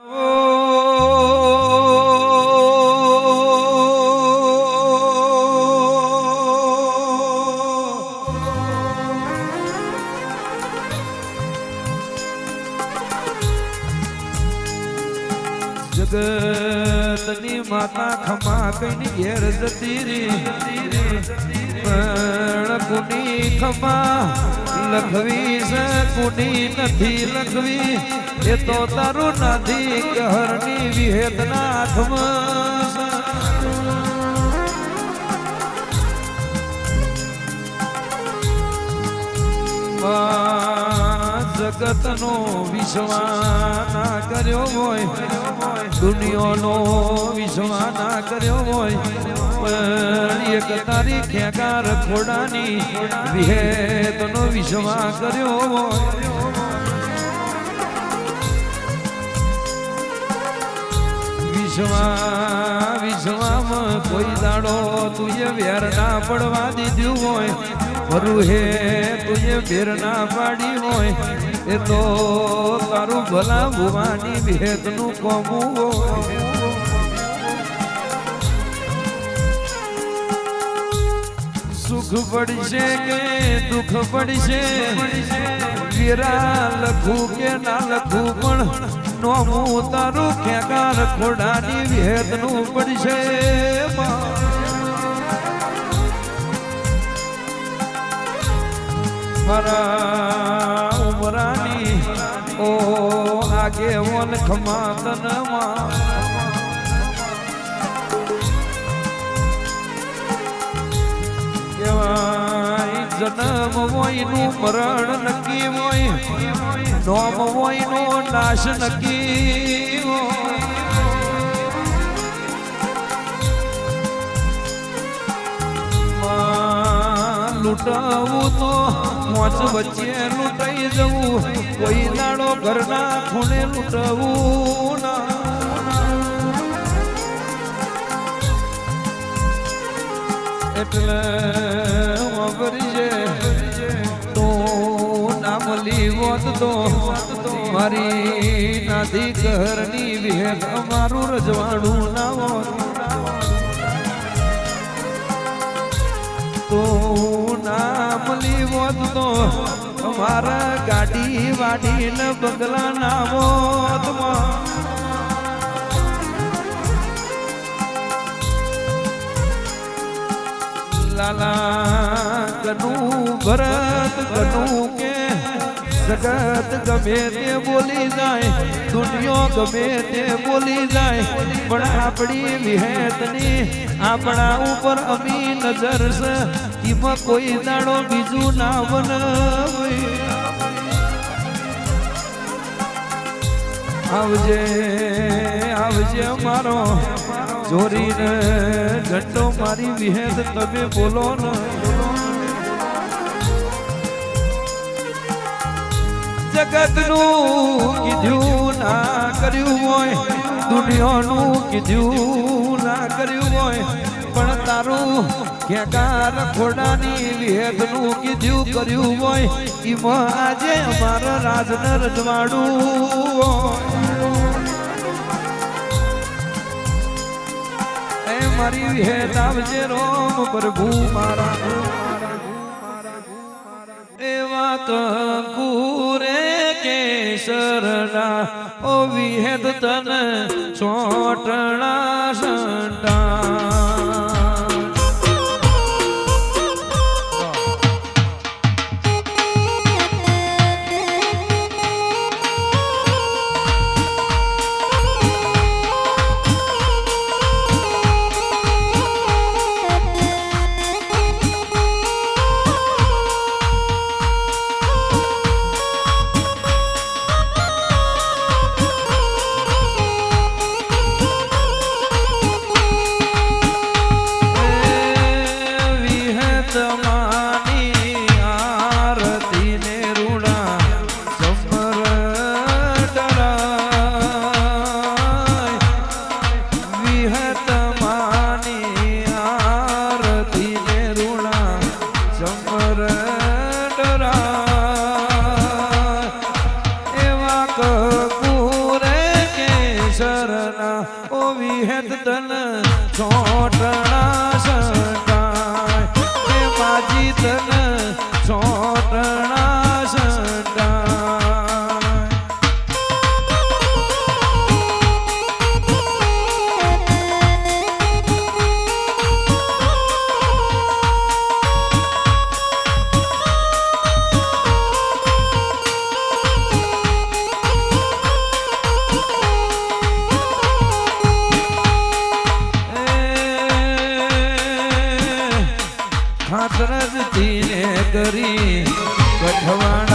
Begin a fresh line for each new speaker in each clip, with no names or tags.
Oh. જગતની માતા ખમા કઈ ઘેર જતી રે કુની ખમા લખવી છે, કુની નથી લખવી. એ તો તારું નથી ઘરની વિહેદના હાથમાં જગતનો વિશ્વાના કર્યો હોય, દુનિયાનો વિશ્વાના કર્યો હોય, પણ એક તારી ખેકાર ખોડાની વિહેતનો વિશ્વા કર્યો હોય. વિશ્વા વિશ્વામાં કોઈ દાડો તુએ વેર ના પડવા દીધું હોય ભરું હે તુએ વેર ના પાડી હોય. એ તો તારું ભલા ભુવાની ભેદનું કોમું હોય. સુખ પડશે કે દુઃખ પડશે? વીરા લખું કે ના લખું પણ નોમું તારું ખેકાર ખોડાની વેદનું પડશે મારા ઓ આગેવન ખમાતનમાં કહેવાય જન્મ હોયનું મરણ નક્કી હોય, નોમ હોય નો નાશ નક્કી હોય. લૂંટાવું તો મોચ વચ્ચે લૂંટાઈ જવું. કોઈ દાડો ઘરના ખૂણે લૂંટાવું ના. એટલે વાપરજે તું નામ લીવોત તો. મારી નાધી ઘરની વિહેત અમારું રજવાડું ના તો અમારા ગાડી વાડી ને બંગલા ના હોત લાલા કનું ભરત કનું જગત ગમે તે બોલી જાય, દુનિયો ગમે તે બોલી જાય, પણ આપણી વિહેતની આપણા ઉપર અમી નજર છે, એમાં કોઈ દાડો બીજું ના બનાવે. આવજે આવજે મારો જોરીને, ઘંટો મારી વિહેત તમે બોલો ને. કીધું ના કર્યું હોય, દુનિયાનું કીધું ના કર્યું હોય, પણ તારું ખેકાર ખોડાની વેદનું કીધું કર્યું હોય, એમાં આજે અમારો રાજન રજવાડું એ મારી વિહેદ આવજે રોમ પ્રભુ મારા. એવા કંકુરે કેસરના ઓ વિહેદ તન ચોટણા. પાક કુરે કેસરના ઓ વિહેદ તન છોટણા તીને કરી કઠવાડાયો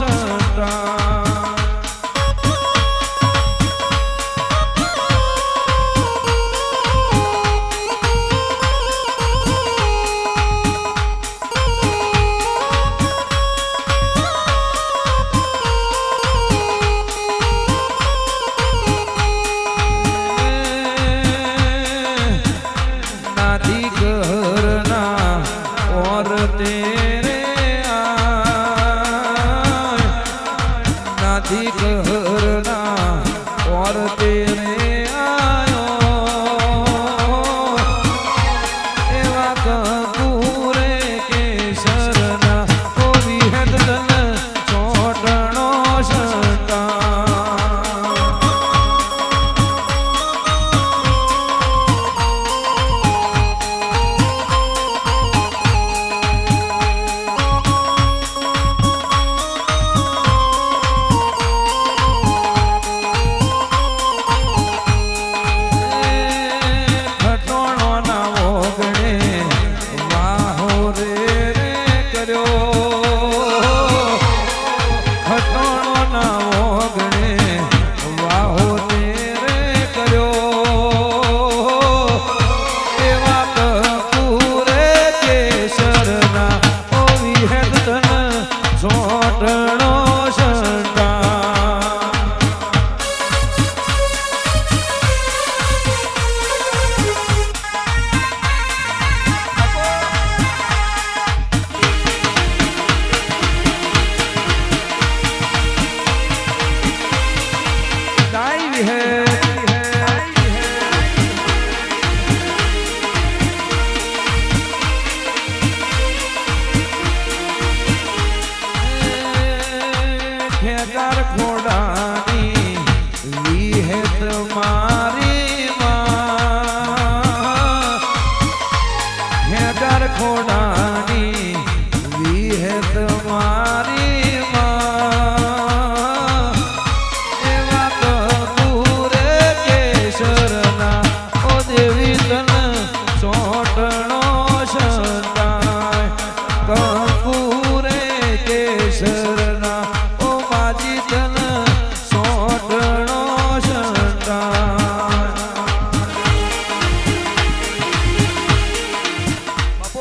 છોટણો એવા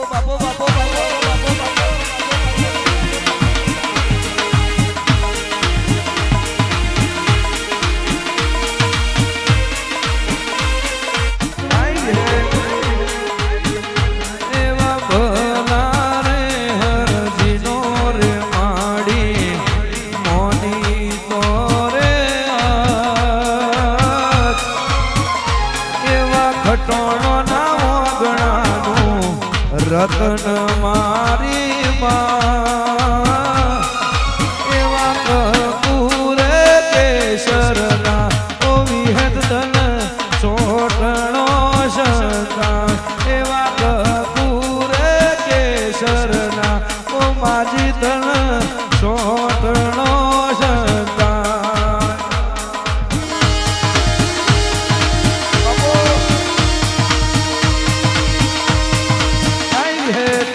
Boa, boa. रतन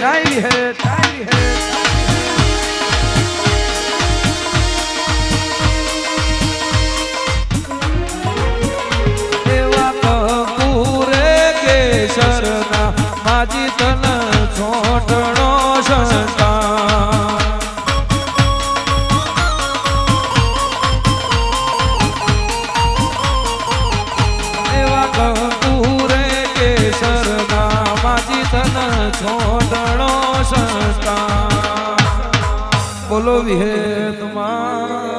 શાયરી હે શાયરી હે શરના માજી તન છોટણો સંતા એવા કહું રે કે શરના માજી તન છોટણો બોલો વિહે તમાતની જય